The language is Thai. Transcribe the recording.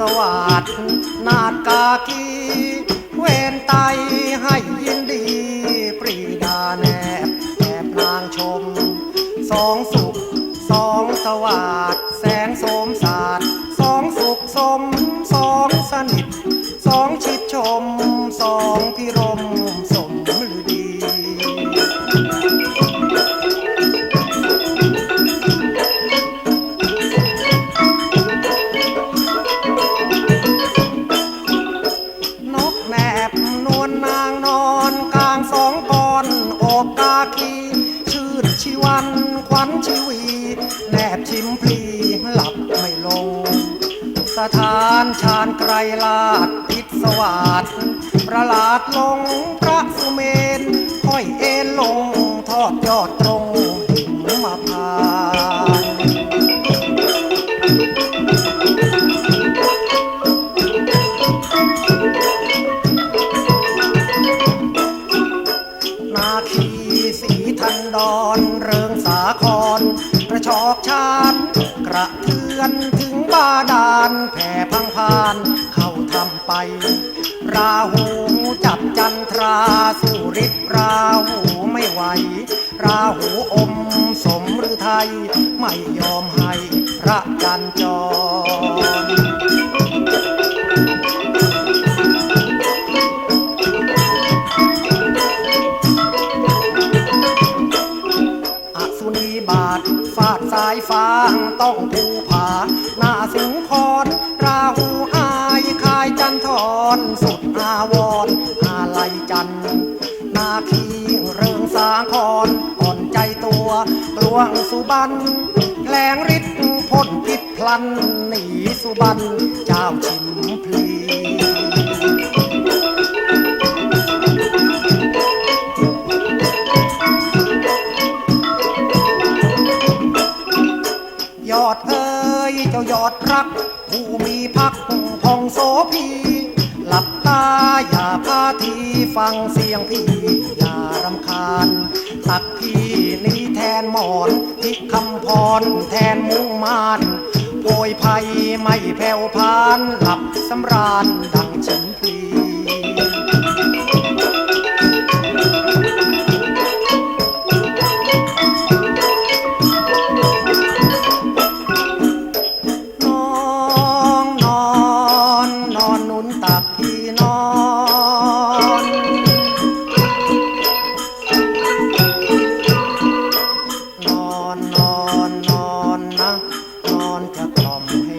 สวัสดนาดกากีเวนไตให้ยินดี ปรีดาแนบแอบนางชม สองสุขสองสวัสดแสงโสมสาดสองสุขสมสองสนิท สองชิดชม สองพิรมสม ชิมพลีหลับไม่ลง สถานชาญไกรลาดพิศวาสประหลาดลงพระสุเมนค่อยเอ็นลงทอดยอดตรงหิมมาพานนาคีสีทันดอ ชอกชานกระเทือนถึงบาดาลแผ่พังพาน เข้าทำไป ราหูจับจันทราสู่ฤิตราหูไม่ไหว ราหูอมสมหรือไทยไม่ยอมให้พระจันจร ฟาดสายฟางต้องภูผา หน้าสิงคอนราหูอายคายจันทรสุดอาวรอาไลจันนาคีเริงสาครอ่อนใจตัวกลวงสุบันแผลงฤทธิ์พ่นพิษพลันหนีสุบันเจ้าชิม รัก ผู้มีพักพองโสพี หลับตาอย่าพาทีฟังเสียงพี่ อย่ารำคาญ ตักพี่นี้แทนหมอนทิกคำพรแทนมุงมานโพยภัยไม่แผ่วพาน หลับสำราญดังฉันพี่ come here.